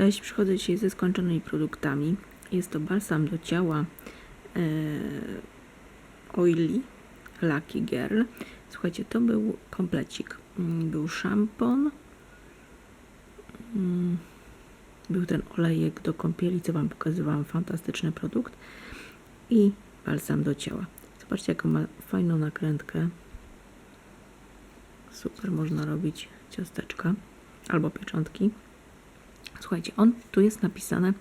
Cześć, przychodzę dzisiaj ze skończonymi produktami. Jest to balsam do ciała e, Oily Lucky Girl. Słuchajcie, to był komplecik. Mm, Był szampon, mm, był ten olejek do kąpieli, co Wam pokazywałam, fantastyczny produkt i balsam do ciała. Zobaczcie, jaką ma fajną nakrętkę. Super, można robić ciasteczka albo pieczątki. Słuchajcie, on tu jest napisane,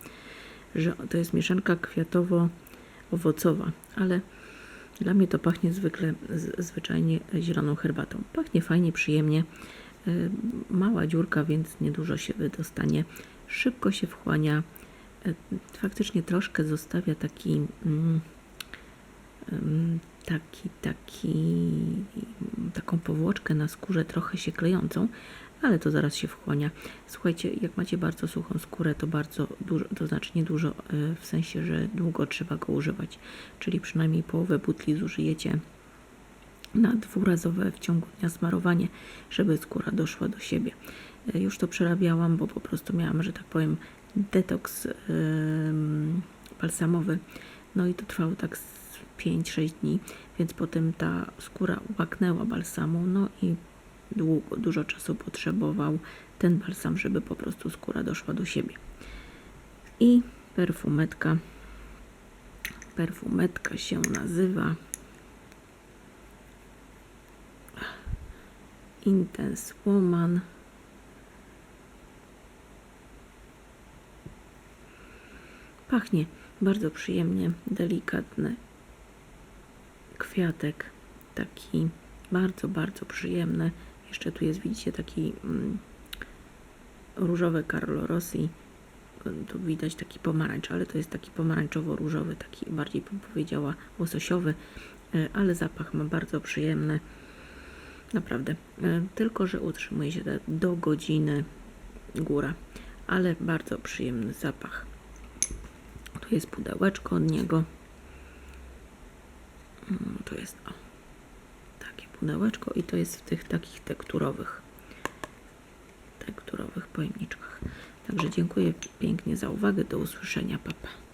że to jest mieszanka kwiatowo-owocowa, ale dla mnie to pachnie zwykle, z, zwyczajnie zieloną herbatą. Pachnie fajnie, przyjemnie. Y, Mała dziurka, więc niedużo się wydostanie. Szybko się wchłania. Y, Faktycznie troszkę zostawia taki, mm, ym, taki, taki, taką powłoczkę na skórze, trochę się klejącą, ale to zaraz się wchłania. Słuchajcie, jak macie bardzo suchą skórę, to bardzo dużo, to znaczy y, w sensie, że długo trzeba go używać, czyli przynajmniej połowę butli zużyjecie na dwurazowe w ciągu dnia smarowanie, żeby skóra doszła do siebie. Y, Już to przerabiałam, bo po prostu miałam, że tak powiem, detoks ym, balsamowy. No i to trwało tak z 5-6 dni, więc potem ta skóra łaknęła balsamu, no i długo, dużo czasu potrzebował ten balsam, żeby po prostu skóra doszła do siebie. I perfumetka. Perfumetka się nazywa Intense Woman. Pachnie bardzo przyjemnie, delikatny kwiatek, taki bardzo, bardzo przyjemny. Jeszcze tu jest, widzicie, taki mm, różowy Carlo Rossi. Tu widać taki pomarańcz, ale to jest taki pomarańczowo-różowy, taki bardziej bym powiedziała łososiowy, e, ale zapach ma bardzo przyjemny. Naprawdę. E, Tylko, że utrzymuje się do godziny góra, ale bardzo przyjemny zapach. Tu jest pudełeczko od niego. Mm, Tu jest o, pudełeczko i to jest w tych takich tekturowych tekturowych pojemniczkach. Także dziękuję pięknie za uwagę. Do usłyszenia. Papa.